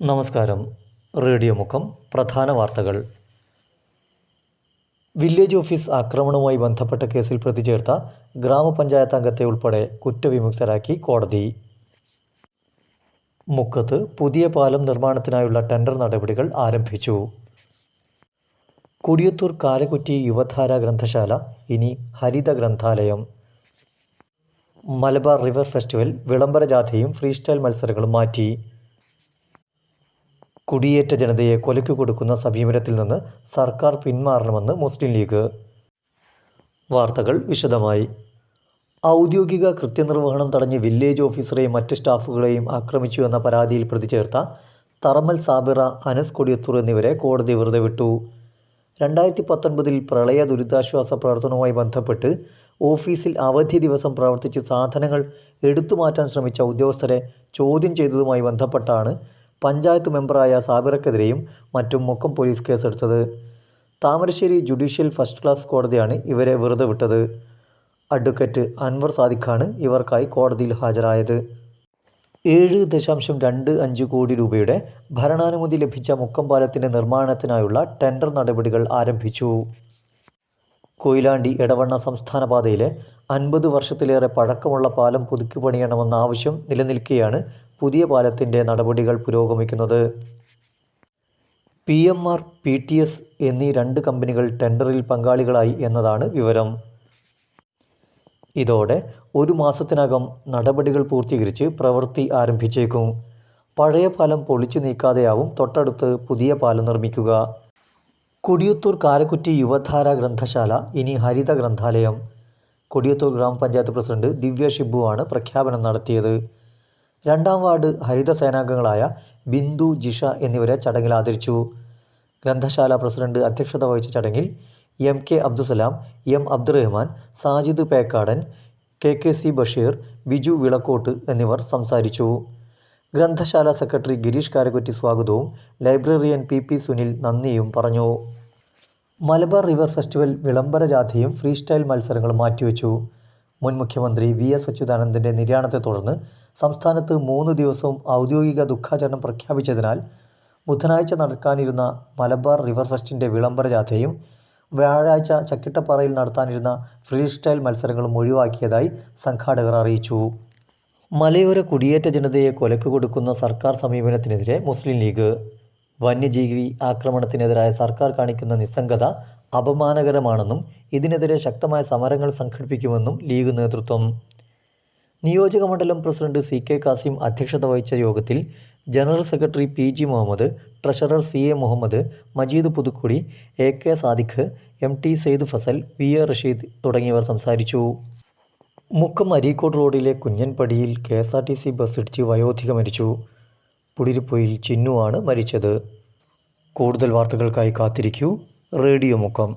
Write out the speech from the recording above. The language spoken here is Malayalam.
നമസ്കാരം. റേഡിയോ മുഖം പ്രധാന വാർത്തകൾ. വില്ലേജ് ഓഫീസ് ആക്രമണവുമായി ബന്ധപ്പെട്ട കേസിൽ പ്രതി ചേർത്ത ഗ്രാമപഞ്ചായത്ത് അംഗത്തെ ഉൾപ്പെടെ കുറ്റവിമുക്തരാക്കി കോടതി. മുക്കത്ത് പുതിയ പാലം നിർമ്മാണത്തിനായുള്ള ടെൻഡർ നടപടികൾ ആരംഭിച്ചു. കുടിയത്തൂർ കാരക്കുറ്റി യുവധാര ഗ്രന്ഥശാല ഇനി ഹരിത ഗ്രന്ഥാലയം. മലബാർ റിവർ ഫെസ്റ്റിവൽ വിളംബര ജാഥയും ഫ്രീസ്റ്റൈൽ മത്സരങ്ങളും മാറ്റി. കുടിയേറ്റ ജനതയെ കൊലയ്ക്ക് കൊടുക്കുന്ന സമീപനത്തിൽ നിന്ന് സർക്കാർ പിന്മാറണമെന്ന് മുസ്ലിം ലീഗ്. വാർത്തകൾ വിശദമായി. ഔദ്യോഗിക കൃത്യനിർവഹണം തടഞ്ഞ് വില്ലേജ് ഓഫീസറെയും മറ്റ് സ്റ്റാഫുകളെയും ആക്രമിച്ചു എന്ന പരാതിയിൽ പ്രതി ചേർത്ത തറമൽ സാബിറ അനസ് കൊടിയത്തൂർ എന്നിവരെ കോടതി വെറുതെ വിട്ടു. രണ്ടായിരത്തി പത്തൊൻപതിൽ പ്രളയ ദുരിതാശ്വാസ പ്രവർത്തനവുമായി ബന്ധപ്പെട്ട് ഓഫീസിൽ അവധി ദിവസം പ്രവർത്തിച്ച് സാധനങ്ങൾ എടുത്തു മാറ്റാൻ ശ്രമിച്ച ഉദ്യോഗസ്ഥരെ ചോദ്യം ചെയ്തതുമായി ബന്ധപ്പെട്ടാണ് പഞ്ചായത്ത് മെമ്പറായ സാബിറക്കെതിരെയും മറ്റും മുക്കം പോലീസ് കേസെടുത്തത്. താമരശ്ശേരി ജുഡീഷ്യൽ ഫസ്റ്റ് ക്ലാസ് കോടതിയാണ് ഇവരെ വെറുതെ വിട്ടത്. അഡ്വക്കേറ്റ് അൻവർ സാദിഖാണ് ഇവർക്കായി കോടതിയിൽ ഹാജരായത്. ഏഴ് ദശാംശം രണ്ട് അഞ്ച് കോടി രൂപയുടെ ഭരണാനുമതി ലഭിച്ച മുക്കം പാലത്തിന്റെ നിർമ്മാണത്തിനായുള്ള ടെൻഡർ നടപടികൾ ആരംഭിച്ചു. കൊയിലാണ്ടി എടവണ്ണ സംസ്ഥാന പാതയിലെ അൻപത് വർഷത്തിലേറെ പഴക്കമുള്ള പാലം പുതുക്കി പണിയണമെന്ന ആവശ്യം നിലനിൽക്കെയാണ് പുതിയ പാലത്തിന്റെ നടപടികൾ പുരോഗമിക്കുന്നത്. P M R P T S എന്നീ രണ്ട് കമ്പനികൾ ടെൻഡറിൽ പങ്കാളികളായി എന്നതാണ് വിവരം. ഇതോടെ ഒരു മാസത്തിനകം നടപടികൾ പൂർത്തീകരിച്ച് പ്രവൃത്തി ആരംഭിച്ചേക്കും. പഴയ പാലം പൊളിച്ചു നീക്കാതെയാവും തൊട്ടടുത്ത് പുതിയ പാലം നിർമ്മിക്കുക. കൊടിയത്തൂർ കാരക്കുറ്റി യുവധാര ഗ്രന്ഥശാല ഇനി ഹരിത ഗ്രന്ഥാലയം. കൊടിയത്തൂർ ഗ്രാമപഞ്ചായത്ത് പ്രസിഡന്റ് ദിവ്യ ഷിബുവാണ് പ്രഖ്യാപനം നടത്തിയത്. രണ്ടാം വാർഡ് ഹരിത സേനാംഗങ്ങളായ ബിന്ദു ജിഷ എന്നിവരെ ചടങ്ങിൽ ആദരിച്ചു. ഗ്രന്ഥശാല പ്രസിഡന്റ് അധ്യക്ഷത വഹിച്ച ചടങ്ങിൽ M K Abdussalam M Abdurahman Sajid Pekkadan K K C Basheer Biju Vilakkot എന്നിവർ സംസാരിച്ചു. ഗ്രന്ഥശാല സെക്രട്ടറി ഗിരീഷ് കാരക്കുറ്റി സ്വാഗതവും ലൈബ്രറിയൻ പി പി സുനിൽ നന്ദിയും പറഞ്ഞു. മലബാർ റിവർ ഫെസ്റ്റിവൽ വിളംബര ജാഥയും ഫ്രീ സ്റ്റൈൽ മത്സരങ്ങളും മാറ്റിവെച്ചു. മുൻ മുഖ്യമന്ത്രി വി എസ് അച്യുതാനന്ദന്റെ നിര്യാണത്തെ തുടർന്ന് സംസ്ഥാനത്ത് മൂന്ന് ദിവസവും ഔദ്യോഗിക ദുഃഖാചരണം പ്രഖ്യാപിച്ചതിനാൽ ബുധനാഴ്ച നടക്കാനിരുന്ന മലബാർ റിവർ ഫെസ്റ്റിന്റെ വിളംബര ജാഥയും വ്യാഴാഴ്ച ചക്കിട്ടപ്പാറയിൽ നടത്താനിരുന്ന ഫ്രീ സ്റ്റൈൽ മത്സരങ്ങളും ഒഴിവാക്കിയതായി സംഘാടകർ അറിയിച്ചു. മലയോര കുടിയേറ്റ ജനതയെ കൊലക്ക് കൊടുക്കുന്ന സർക്കാർ സമീപനത്തിനെതിരെ മുസ്ലിം ലീഗ്. വന്യജീവി ആക്രമണത്തിനെതിരായ സർക്കാർ കാണിക്കുന്ന നിസ്സംഗത അപമാനകരമാണെന്നും ഇതിനെതിരെ ശക്തമായ സമരങ്ങൾ സംഘടിപ്പിക്കുമെന്നും ലീഗ് നേതൃത്വം നിയോജക മണ്ഡലം പ്രസിഡന്റ് സി കെ കാസിം അധ്യക്ഷത വഹിച്ച യോഗത്തിൽ general secretary P G Muhammed treasurer C A Muhammed Majeed Puthukkudi A K Sadiq M T Sayed Fazal V A Rasheed തുടങ്ങിയവർ സംസാരിച്ചു. മുക്കം അരീക്കോട് റോഡിലെ കുഞ്ഞൻപടിയിൽ K S R T C bus ഇടിച്ച് വയോധിക മരിച്ചു. പുടിരിപ്പൊയിൽ ചിന്നുവാണ് മരിച്ചത്. കൂടുതൽ വാർത്തകൾക്കായി കാത്തിരിക്കൂ റേഡിയോ മുക്കം.